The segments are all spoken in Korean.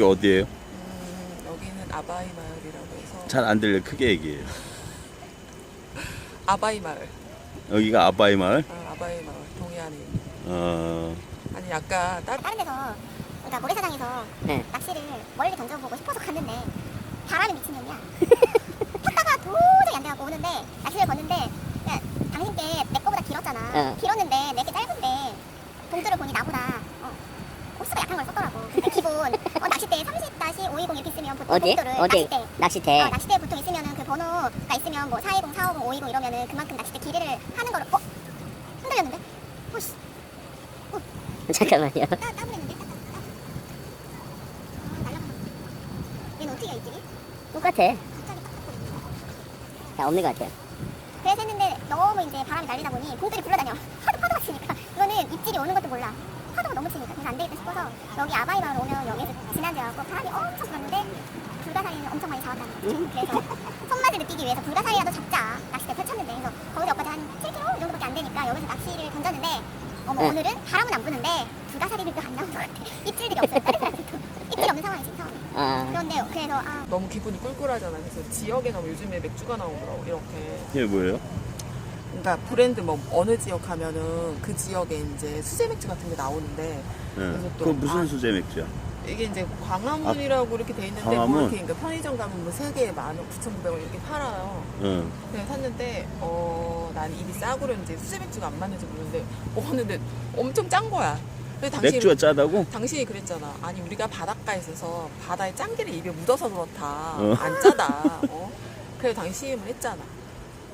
여기 어디예요? 음, 여기는 아바이 마을이라고 해서 잘 안 들려 크게 얘기해요. 아바이 마을. 여기가 아바이 마을? 아, 아바이 마을 동해안에 있는. 어, 아니 아까 딸 다른 데서 그러니까 모래사장에서 네. 낚시를 멀리 던져보고 싶어서 갔는데 바람이 미친년이야 탔다가 도저히 안 돼갖고 오는데 낚시를 걷는데 야, 당신 게 내 거보다 길었잖아 어. 길었는데 내게 짧은데 봉투를 보니 나보다 어, 코스가 약한 걸 기본 어, 낚싯대에 30-520 이렇게 있으면 보통 어디? 봉투를 어디? 낚싯대 낚시대. 어, 낚싯대에 보통 있으면은 그 번호가 있으면 뭐 420, 450, 520 이러면은 그만큼 낚싯대 길이를 하는 거를 어? 흔들렸는데? 어씨 잠깐만요. 따, 따블했는데? 따, 따, 따. 아, 날라가. 얘는 어떻게 있지? 똑같아. 갑자기 딱 탔거든요. 야, 없는 것 같아요. 그래서 했는데 너무 이제 바람이 날리다 보니 봉들이 굴러다녀. 하도 파도가 치니까. 이거는 입질이 오는 것도 몰라. 파도가 너무 치니까. 그래서 안 되겠다 싶어서 여기 아바이 마을 오면 여기에서 지난주에 바람이 엄청 불었는데 불가사리는 엄청 많이 잡았다는 거죠. 그래서 손맛을 느끼기 위해서 불가사리라도 잡자. 낚싯대 펼쳤는데 그래서 거기서 여기까지 한 7km 이 정도밖에 안 되니까 여기서 낚시를 던졌는데 어머 네. 오늘은 바람은 안 부는데 불가사리들도 안 나온 것 같아. 입질들이 없어요. 다른 사람들도. 입질이 없는 상황이 지금 상황이. 아, 그런데 그래서 아 너무 기분이 꿀꿀하잖아. 그래서 지역에 가면 요즘에 맥주가 나오더라고 이렇게. 이게 뭐예요? 그러니까 브랜드 뭐 어느 지역 가면은 그 지역에 이제 수제 맥주 같은 게 나오는데 네. 그래서 또- 그거 무슨 아. 수제 맥주야? 이게 이제 광화문이라고 이렇게 돼 있는데 광화문? 뭐 이렇게 그러니까 편의점 가면 뭐 세 개에 만 원, 9,900원 이렇게 팔아요. 응. 그냥 샀는데 어, 난 입이 싸고 그런지 수제 맥주가 안 맞는지 모르는데 먹었는데 엄청 짠 거야. 근데 당신 맥주가 짜다고? 당신이 그랬잖아. 아니 우리가 바닷가에 있어서 바다의 짱기를 입에 묻어서 그렇다. 어. 안 짜다. 어? 그래서 당신은 했잖아.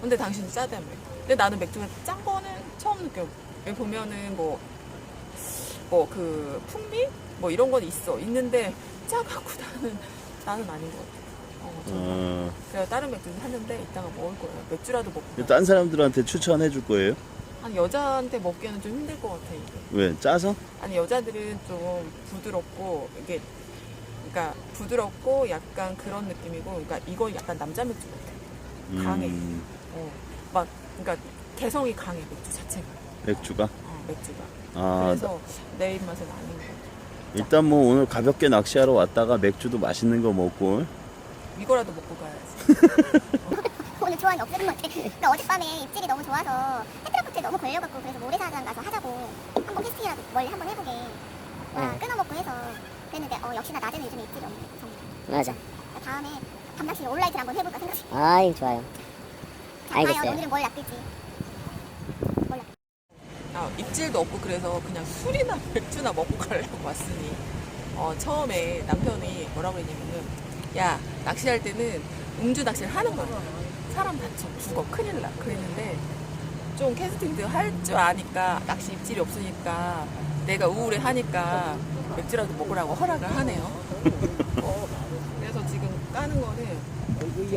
근데 당신은 짜다며. 근데 나는 맥주가 짠 거는 처음 느껴. 여기 보면은 뭐 뭐 그 풍미 뭐 이런 건 있어. 있는데 짜갖고 나는 나는 아닌 것 같아. 어, 저- 어, 그래서 다른 맥주는 샀는데 이따가 먹을 거예요. 맥주라도 먹고. 딴 사람들한테 추천해 줄 거예요? 아니 여자한테 먹기에는 좀 힘들 것 같아 이게. 왜? 짜서? 아니 여자들은 좀 부드럽고 이게 그러니까 부드럽고 약간 그런 느낌이고 그러니까 이건 약간 남자 맥주 같아. 강해. 음, 어. 막 그러니까 개성이 강해 맥주 자체가. 맥주가? 어, 맥주가. 아, 그래서 내 입맛은 아닌 것 같아. 일단 뭐 오늘 가볍게 낚시하러 왔다가 맥주도 맛있는 거 먹고 이거라도 먹고 가야지. 오늘 조언이 없을 것 같아. 근데 어젯밤에 입질이 너무 좋아서 헤드라프트에 너무 걸려갖고 그래서 모래사장 가서 하자고 한번 캐스팅이라도 멀리 한번 해보게 와 응. 끊어먹고 해서 그랬는데 어 역시나 낮에는 요즘에 입질이 없네. 정말. 맞아. 다음에 밤낚시 온라이트를 한번 해볼까 생각 중이야. 아이, 좋아요. 자, 알겠어요. 오늘은 뭘 낚을지. 몰라. 아, 입질도 없고 그래서 그냥 술이나 맥주나 먹고 가려고 왔으니 어, 처음에 남편이 뭐라고 했냐면은 야 낚시할 때는 음주 낚시를 하는 거야 사람 다쳐 죽어 큰일 나 그랬는데 좀 캐스팅도 할 줄 아니까 낚시 입질이 없으니까 내가 우울해 하니까 맥주라도 먹으라고 허락을 하네요 어, 그래서 지금 까는 거는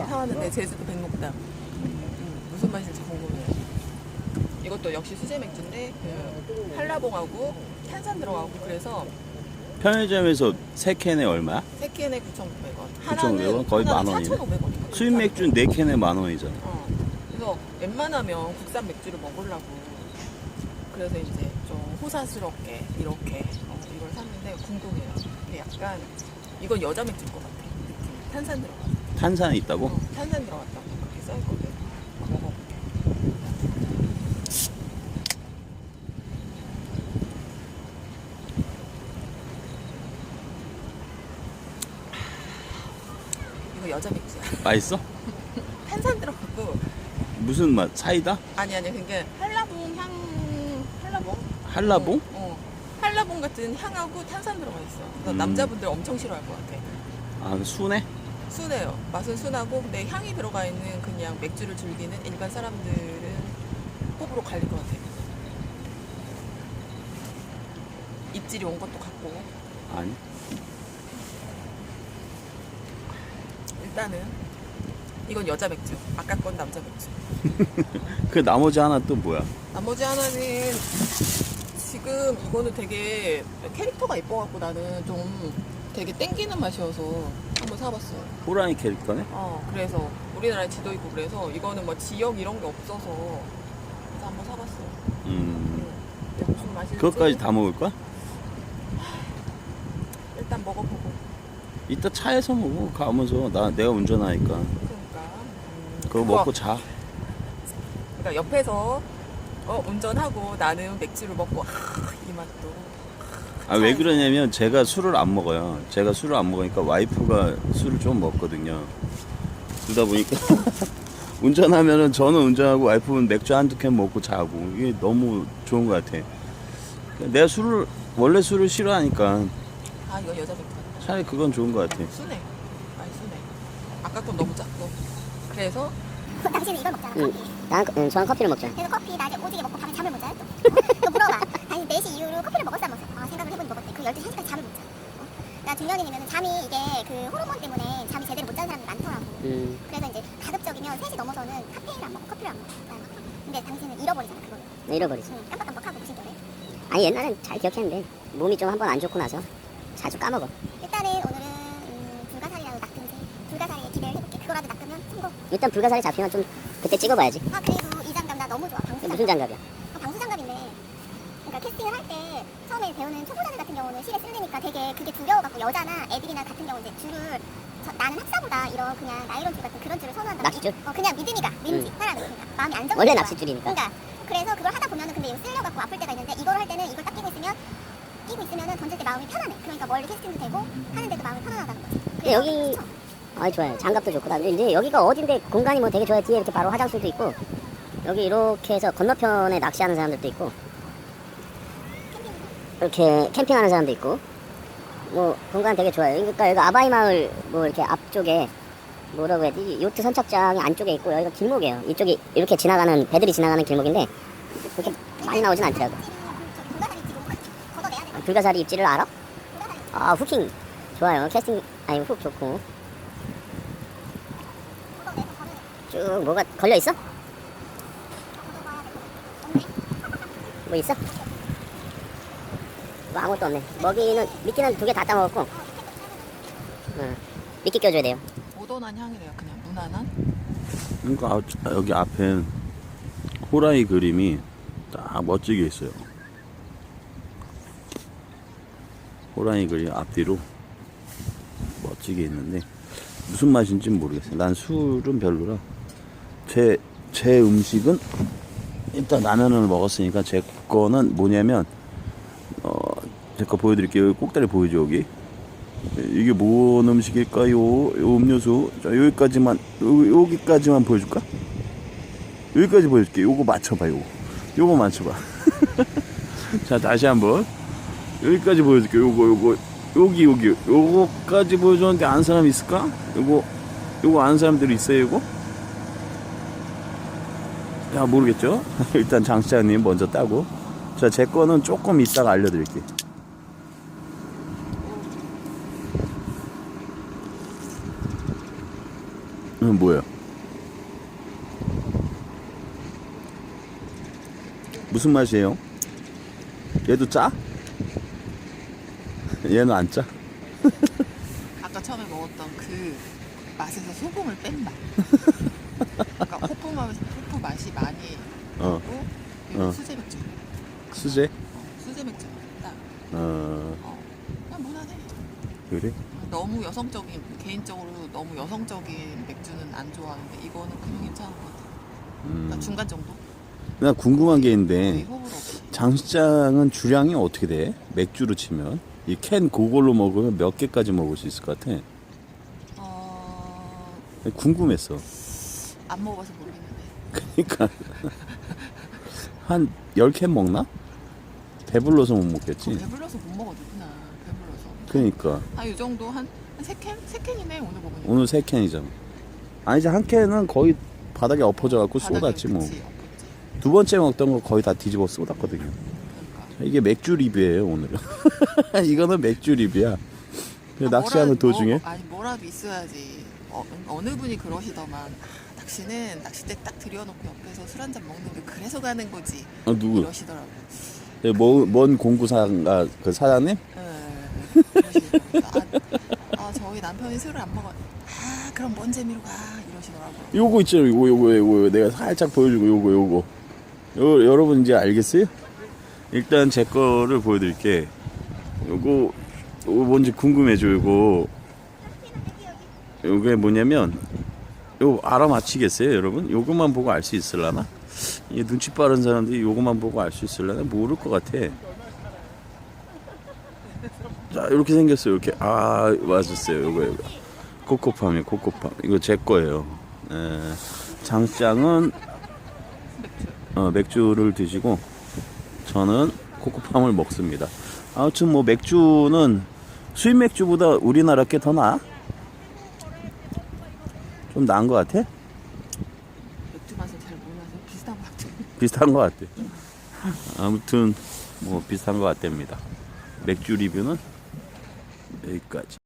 사왔는데 제주도 백록담 음, 무슨 맛일지 궁금해요 이것도 역시 수제 맥주인데 그 한라봉하고 탄산 들어가고 그래서 편의점에서 세 캔에 얼마야? 세 캔에 9,900원. 9,900원? 거의 만 원이네. 4,500원. 수입 맥주 네 캔에 만 원이잖아. 어. 그래서 웬만하면 국산 맥주를 먹으려고 그래서 이제 좀 호사스럽게 이렇게 어, 이걸 샀는데 궁금해요. 근데 약간 이건 여자 맥주일 것 같아. 느낌이. 탄산 들어가. 탄산이 있다고? 어, 탄산 들어갔다고 그렇게 써있거든. 한번 먹어볼게. 이거 여자 맥주야. 맛있어? 탄산 들어가고 무슨 맛? 사이다? 아니 아니 그게 한라봉 향 한라봉? 한라봉? 어, 어. 한라봉 같은 향하고 탄산 들어가 있어. 그래서 음. 남자분들 엄청 싫어할 것 같아. 아, 순해? 순해요. 맛은 순하고 근데 향이 들어가 있는 그냥 맥주를 즐기는 일반 사람들은 호불호 갈릴 것 같아. 입질이 온 것도 같고 아니. 일단은 이건 여자 맥주. 아까 건 남자 맥주. 그 나머지 하나 또 뭐야? 나머지 하나는 지금 이거는 되게 캐릭터가 예뻐갖고 나는 좀 되게 땡기는 맛이어서 한번 사봤어요. 호랑이 캐릭터네? 어, 그래서 우리나라에 지도 있고 그래서 이거는 뭐 지역 이런 게 없어서 그래서 한번 사봤어요. 음. 근데 무슨 맛일지 그것까지 다 먹을 거야? 일단 먹어보고 이따 차에서 먹어 가면서 나 내가 운전하니까 그거. 먹고 자. 그러니까 옆에서 어, 운전하고 나는 맥주를 먹고 아, 이 맛도 아 왜 그러냐면 제가 술을 안 먹어요. 제가 술을 안 먹으니까 와이프가 술을 좀 먹거든요. 그러다 보니까 운전하면은 저는 운전하고 와이프는 맥주 한두 캔 먹고 자고 이게 너무 좋은 것 같아. 내가 술을 원래 술을 싫어하니까 아 이건 여자 맥주. 차라리 그건 좋은 것 같아. 순해 많이 순해 아까 건 너무 작고 그래서 당신은 이걸 먹잖아 응. 커피 난 응, 저는 커피를 먹죠. 그래서 커피 낮에 오지게 먹고 밤에 잠을 못 자요 또 어? 또 물어봐 당신 4시 이후로 커피를 먹었어 안 먹었어? 아 생각을 해보니 먹었대 그 12시 1시까지 잠을 못 자 어? 나 중년이면 잠이 이게 그 호르몬 때문에 잠이 제대로 못 자는 사람들이 많더라고 음. 그래서 이제 가급적이면 3시 넘어서는 카페인을 안 먹고 커피를 안 먹어 나는. 근데 당신은 잃어버리잖아 그걸 잃어버리지. 응, 깜빡깜빡하고 무슨 소리 아니 옛날엔 잘 기억했는데 몸이 좀 한 번 안 좋고 나서 자주 까먹어. 일단은 오늘은 음, 불가사리라도 낚든지 불가사리에 기대를 낚으면 성공 일단 불가사리 잡히면 좀 그때 찍어봐야지. 아 그리고 이 장갑 나 너무 좋아 방수 무슨 장갑이야? 어, 방수 장갑인데 그러니까 캐스팅을 할 때 처음에 배우는 초보자들 같은 경우는 실에 쓸리니까 되게 그게 두려워갖고 여자나 애들이나 같은 경우 이제 줄을 저- 나는 합사보다 이런 그냥 나이론 줄 같은 그런 줄을 선호한다 낚싯줄? 어 그냥 믿음이가 왠지 음. 사람이 그러니까 마음이 안정 원래 낚싯줄이니까. 그러니까 그래서 그걸 하다 보면은 근데 이거 쓸려갖고 아플 때가 있는데 이걸 할 때는 이걸 딱 끼고 있으면 끼고 있으면은 던질 때 마음이 편안해 그러니까 멀리 캐스팅도 되고 하는데도 마음이 편안하다는 거지 근데 여기- 추천. 아 좋아요. 장갑도 좋고 나 이제 여기가 어딘데 공간이 뭐 되게 좋아요. 뒤에 이렇게 바로 화장실도 있고 여기 이렇게 해서 건너편에 낚시하는 사람들도 있고 이렇게 캠핑하는 사람도 있고 뭐 공간 되게 좋아요. 그러니까 여기 아바이 마을 뭐 이렇게 앞쪽에 뭐라고 해야 되지 요트 선착장이 안쪽에 있고 여기가 길목이에요. 이쪽이 이렇게 지나가는 배들이 지나가는 길목인데 그렇게 많이 나오진 않더라고. 아, 불가사리 입지를 알아? 아 후킹 좋아요. 캐스팅 아니 훅 좋고 걷어내서 걸어내 쭉 뭐가 걸려 있어? 뭐 있어? 뭐 아무것도 없네. 먹이는 미끼는 두 개 다 따먹었고. 응. 미끼 껴줘야 돼요. 모던한 향이래요 그냥 무난한 그러니까 아, 여기 앞에 호랑이 그림이 딱 멋지게 있어요. 호랑이 그림 앞뒤로 멋지게 있는데 무슨 맛인지 모르겠어요. 난 술은 별로라. 제, 제 음식은 일단 라면을 먹었으니까 제 거는 뭐냐면 어, 제 거 보여드릴게요. 꼭다리 보이죠 여기? 이게 뭔 음식일까요? 요 음료수. 자, 여기까지만, 요, 여기까지만 보여줄까? 여기까지 보여줄게. 요거 맞춰봐, 요거. 요거 맞춰봐. 자, 다시 한 번. 여기까지 보여줄게. 요거, 요거. 여기, 여기. 요거까지 보여줬는데 아는 사람 있을까? 요거, 요거 아는 사람들 있어요, 요거? 야, 모르겠죠? 일단 장시장님 먼저 따고. 자, 제 거는 조금 이따가 알려드릴게요. 응, 뭐야? 무슨 맛이에요? 얘도 짜? 얘는 안 짜? 아까 처음에 먹었던 그 맛에서 소금을 뺀 맛. 그러니까 맛, 호프 맛이 많이 어, 있고 그리고 어. 수제 맥주. 수제? 어, 수제 맥주 딱. 어, 어, 그냥 무난해. 그래? 너무 여성적인 개인적으로 너무 여성적인 맥주는 안 좋아하는데 이거는 그냥 괜찮은 것 같아. 그러니까 음. 중간 정도. 나 궁금한 게 거의 있는데, 호불호 없이. 장시장은 주량이 어떻게 돼? 맥주로 치면? 이 캔 그걸로 먹으면 몇 개까지 먹을 수 있을 것 같아? 어, 궁금했어. 안 먹어봐서 모르겠는데. 그러니까. 한 10캔 먹나? 배불러서 못 먹겠지? 배불러서 못 먹어 누구나 배불러서. 그러니까. 아, 이 정도 한, 한세 캔? 세 캔이네 오늘 먹으니까. 오늘 세 캔이잖아. 아니지, 한 캔은 거의 바닥에 엎어져 갖고 바닥에 쏟았지 뭐. 그치, 엎었지. 두 번째 먹던 거 거의 다 뒤집어 쏟았거든요. 그러니까. 이게 맥주 리뷰예요 오늘은. 이거는 맥주 리뷰야. 그 아, 낚시하는 뭐라- 도중에 뭐, 아니 뭐라도 있어야지. 어, 어느 분이 그러시더만 아, 낚시는 낚싯대 딱 들여놓고 옆에서 술 한 잔 먹는 게 그래서 가는 거지. 어, 누구? 이러시더라고. 먼, 먼 공구사가 그 사장님? 예, 이러시더라고요. 아, 아 저희 남편이 술을 안 먹어. 아 그럼 뭔 재미로 가 이러시더라고. 요거 있죠 요거 요거 요거 내가 살짝 보여주고 요거 요거 요 여러분 이제 알겠어요? 일단 제 거를 보여드릴게 요거 요거 뭔지 궁금해져 요거 요게 뭐냐면 요 알아맞히겠어요 여러분? 요것만 보고 알 수 있을라나? 이 눈치 빠른 사람들이 요것만 보고 알 수 있을라나? 모를 것 같아 자 이렇게 생겼어요 이렇게 아 맞았어요 요거 요거 코코팜이 코코팜 이거 제 거예요 에, 장장은 어, 맥주를 드시고 저는 코코팜을 먹습니다 아무튼 뭐 맥주는 수입 맥주보다 우리나라 게 더 나아? 좀 나은 것 같아? 맥주 맛을 잘 몰라서 비슷한 것 같아요. 비슷한 것 같아. 아무튼 뭐 비슷한 것 같답니다. 맥주 리뷰는 여기까지.